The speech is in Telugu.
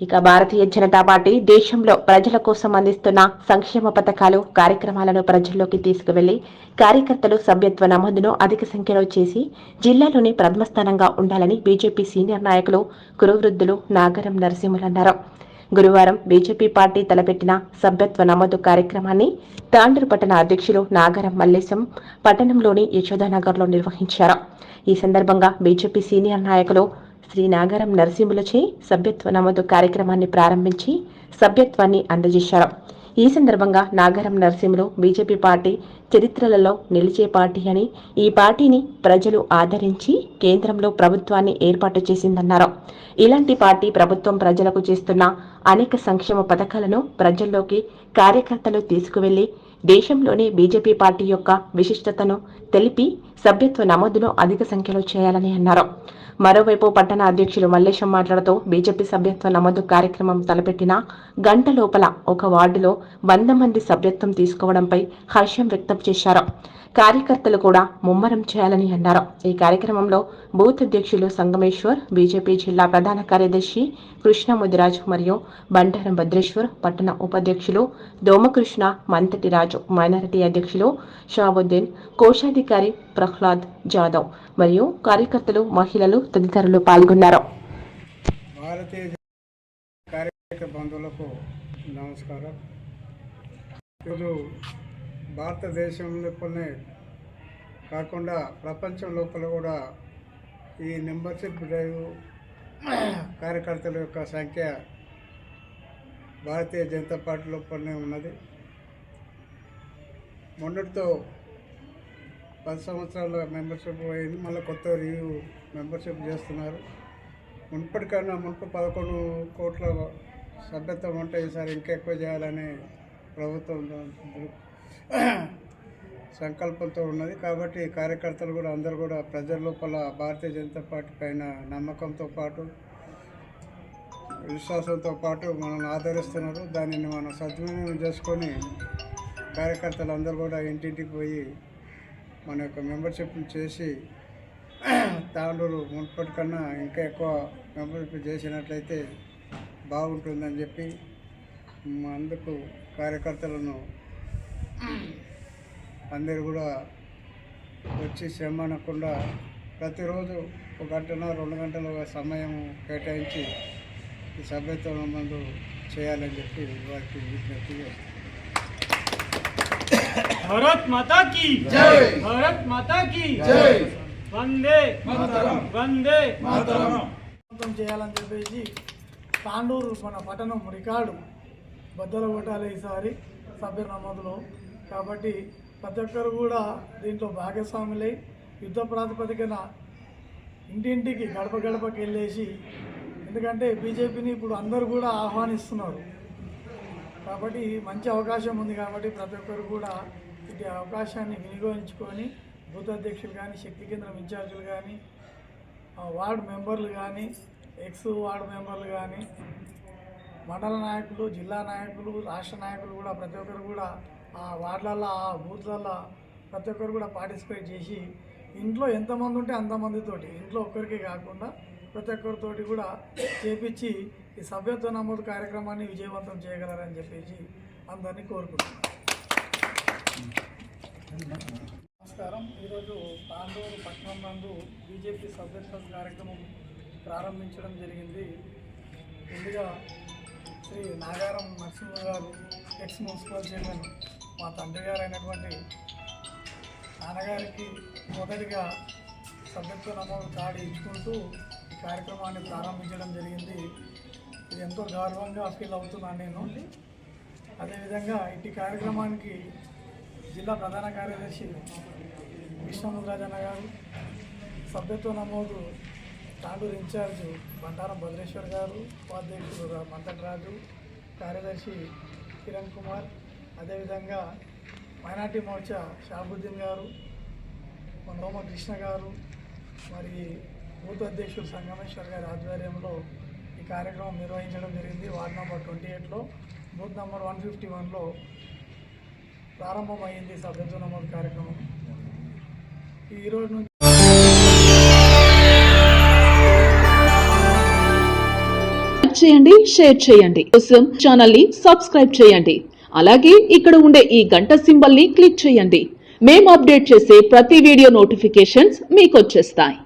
ఇక భారతీయ జనతా పార్టీ దేశంలో ప్రజల కోసం అందిస్తున్న సంక్షేమ పథకాలు కార్యక్రమాలను ప్రజల్లోకి తీసుకువెళ్ళి కార్యకర్తలు సభ్యత్వ నమోదును అధిక సంఖ్యలో చేసి జిల్లాలోని ప్రథమ స్థానంగా ఉండాలని బీజేపీ సీనియర్ నాయకులు కురువృద్ధులు నాగరం నరసింహులు అన్నారు. గురువారం బీజేపీ పార్టీ తలపెట్టిన సభ్యత్వ నమోదు కార్యక్రమాన్ని తాండూరు పట్టణ అధ్యక్షులు నాగరం మల్లేశం పట్టణంలోని యశోదానగర్లో నిర్వహించారు. ఈ సందర్భంగా బీజేపీ సీనియర్ నాయకులు శ్రీ నాగరం నరసింహులచే సభ్యత్వ నమోదు కార్యక్రమాన్ని ప్రారంభించి సభ్యత్వాన్ని అందజేశారు. ఈ సందర్భంగా నాగరం నరసింహులు బీజేపీ పార్టీ చరిత్రలలో నిలిచే పార్టీ అని ఈ పార్టీని ప్రజలు ఆదరించి కేంద్రంలో ప్రభుత్వాన్ని ఏర్పాటు చేసిందన్నారు. ఇలాంటి పార్టీ ప్రభుత్వం ప్రజలకు చేస్తున్న అనేక సంక్షేమ పథకాలను ప్రజల్లోకి కార్యకర్తలు తీసుకువెళ్ళి దేశంలోనే బీజేపీ పార్టీ యొక్క విశిష్టతను తెలిపి సభ్యత్వ నమోదును అధిక సంఖ్యలో చేయాలని అన్నారు. మరోవైపు పట్టణ అధ్యక్షులు మల్లేశం మాట్లాడుతూ బీజేపీ సభ్యత్వ నమోదు కార్యక్రమం తలపెట్టిన గంట లోపల ఒక వార్డులో వంద మంది సభ్యత్వం తీసుకోవడంపై హర్షం వ్యక్తం చేశారు. కార్యకర్తలు కూడా ముమ్మరం చేయాలని అన్నారు. ఈ కార్యక్రమంలో బూత్ అధ్యక్షులు సంగమేశ్వర్ బీజేపీ జిల్లా ప్రధాన కార్యదర్శి కృష్ణ ముదిరాజు మరియు బంటారం భద్రేశ్వర్ పట్టణ ఉపాధ్యక్షులు దోమకృష్ణ మంతటి రాజు మైనారిటీ అధ్యక్షులు షాబుద్దీన్ కోశాధికారి ప్రహ్లాద్ జాదవ్ మరియు కార్యకర్తలు మహిళలు తదితరులు పాల్గొన్నారు. భారతీయ బంధువులకు నమస్కారం. ఈరోజు భారతదేశం లోపలనే కాకుండా ప్రపంచం లోపల కూడా ఈ మెంబర్షిప్ డ్రైవ్ కార్యకర్తల యొక్క సంఖ్య భారతీయ జనతా పార్టీ లోపలనే ఉన్నది. మొన్నటితో పది సంవత్సరాల మెంబర్షిప్ పోయింది మళ్ళీ కొత్త రివ్యూ మెంబర్షిప్ చేస్తున్నారు. మునుపటికన్నా మునుపు పదకొండు కోట్ల సభ్యత్వం ఉంటే ఈసారి ఇంకా ఎక్కువ చేయాలని ప్రభుత్వం సంకల్పంతో ఉన్నది. కాబట్టి కార్యకర్తలు కూడా అందరూ కూడా ప్రజల లోపల భారతీయ జనతా పార్టీ పైన నమ్మకంతో పాటు విశ్వాసంతో పాటు మనల్ని ఆదరిస్తున్నారు. దానిని మనం సద్వినియోగం చేసుకొని కార్యకర్తలు అందరూ కూడా ఇంటింటికి పోయి మన యొక్క మెంబర్షిప్ని చేసి తాండూరు మున్పటి కన్నా ఇంకా ఎక్కువ మెంబర్షిప్ చేసినట్లయితే బాగుంటుందని చెప్పి అందుకు కార్యకర్తలను అందరు కూడా వచ్చి శ్రమ అనకుండా ప్రతిరోజు ఒక గంటన రెండు గంటల సమయం కేటాయించి ఈ సభ్యత్వం మందు చేయాలని చెప్పి వారికి విజ్ఞప్తి చేస్తాను भारत माता की जय भारत माता की जय वंदे वंदे మొత్తం చేయాలని చెప్పేసి తాండూరు మన పట్టణం రికార్డు బద్దలు కొట్టాలి ఈసారి సభ్య నమోదులో కాబట్టి ప్రతి ఒక్కరు కూడా దీంట్లో భాగస్వాములై యుద్ధ ప్రాతిపదికన ఇంటింటికి గడప గడపకి వెళ్ళేసి ఎందుకంటే బీజేపీని ఇప్పుడు అందరూ కూడా ఆహ్వానిస్తున్నారు కాబట్టి మంచి అవకాశం ఉంది కాబట్టి ప్రతి ఒక్కరు కూడా ఇది అవకాశాన్ని వినియోగించుకొని బూత్ అధ్యక్షులు కానీ శక్తి కేంద్రం ఇన్ఛార్జీలు కానీ వార్డు మెంబర్లు కానీ ఎక్స్ వార్డు మెంబర్లు కానీ మండల నాయకులు జిల్లా నాయకులు రాష్ట్ర నాయకులు కూడా ప్రతి ఒక్కరు కూడా ఆ వార్డులలో ఆ బూత్లలో ప్రతి ఒక్కరు కూడా పార్టిసిపేట్ చేసి ఇంట్లో ఎంతమంది ఉంటే అంతమందితోటి ఇంట్లో ఒక్కరికి కాకుండా ప్రతి ఒక్కరితోటి కూడా చేపించి ఈ సభ్యత్వ నమోదు కార్యక్రమాన్ని విజయవంతం చేయగలరని చెప్పేసి అందరినీ కోరుకుంటున్నాను. నమస్కారం. ఈరోజు తాండూరు పట్టణం నందు బీజేపీ సభ్యత్వ కార్యక్రమం ప్రారంభించడం జరిగింది. ముందుగా శ్రీ నాగారం నరసింహ గారు ఎక్స్ మున్సిపల్ చైర్మన్ మా తండ్రి గారు అయినటువంటి నాన్నగారికి మొదటిగా సభ్యత్వ నమోదు కార్డు ఇచ్చుకుంటూ ఈ కార్యక్రమాన్ని ప్రారంభించడం జరిగింది. ఇది ఎంతో గౌరవంగా ఫీల్ అవుతున్నాను నేను. అదేవిధంగా ఇటు కార్యక్రమానికి జిల్లా ప్రధాన కార్యదర్శి కృష్ణముద్రాజన్న గారు సభ్యత్వ నమోదు తాండూరు ఇన్ఛార్జ్ బంటారం భద్రేశ్వర్ గారు ఉపాధ్యక్షుడు రా- రాజు కార్యదర్శి కిరణ్ కుమార్ అదేవిధంగా మైనార్టీ మోర్చా షాబుద్దీన్ గారు నోమ కృష్ణ గారు మరి బూత్ అధ్యక్షుడు సంగమేశ్వర్ గారి ఆధ్వర్యంలో ఈ కార్యక్రమం నిర్వహించడం జరిగింది. వార్డ్ నెంబర్ ట్వంటీ ఎయిట్లో. బూత్ నెంబర్ వన్ ఫిఫ్టీ వన్లో ప్రారంభమైంది సభ్యత్వ నమోదు కార్యక్రమం. ఈరోజు నుంచి చేయండి షేర్ చేయండి. కోసం ఛానల్ని సబ్స్క్రైబ్ చేయండి. అలాగే ఇక్కడ ఉండే ఈ గంట సింబల్ని క్లిక్ చేయండి. మేము అప్డేట్ చేసే ప్రతి వీడియో నోటిఫికేషన్స్ మీకు వచ్చేస్తాయి.